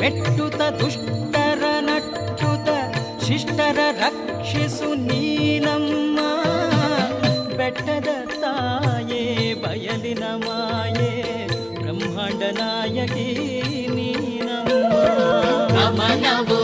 ಮೆಟ್ಟುತ ದುಷ್ಟರ ನಟ್ಟುತ ಶಿಷ್ಟರ ರಕ್ಷಿಸು ನೀನಮ್ಮ. ಬೆಟ್ಟದ ತಾಯೇ ಬಯಲಿನ ಮಾಯೇ ಬ್ರಹ್ಮಾಂಡ ನಾಯಕಿ ನೀನಮ್ಮ. ಗಮನವು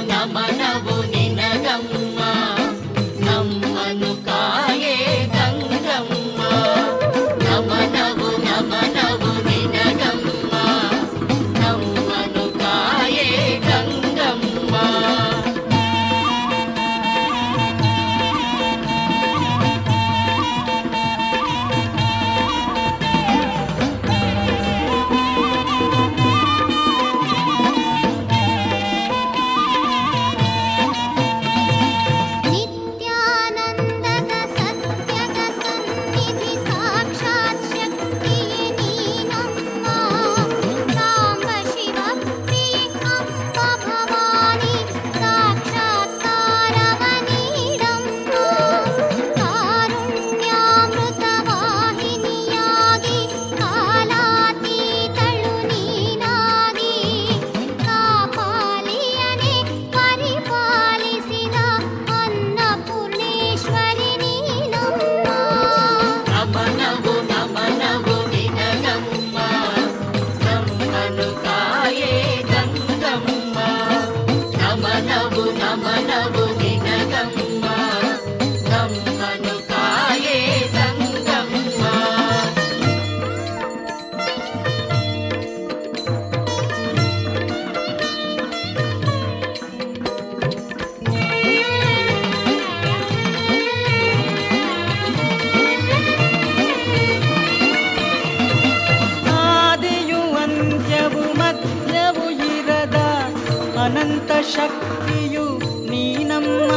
భక్తియు నీనమ్మ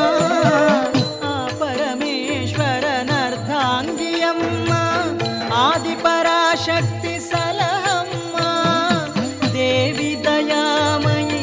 ఆ పరమేశ్వరనర్ధాంగియమ్మ ఆది పరాశక్తి సలహమ్మ దేవి దయామయి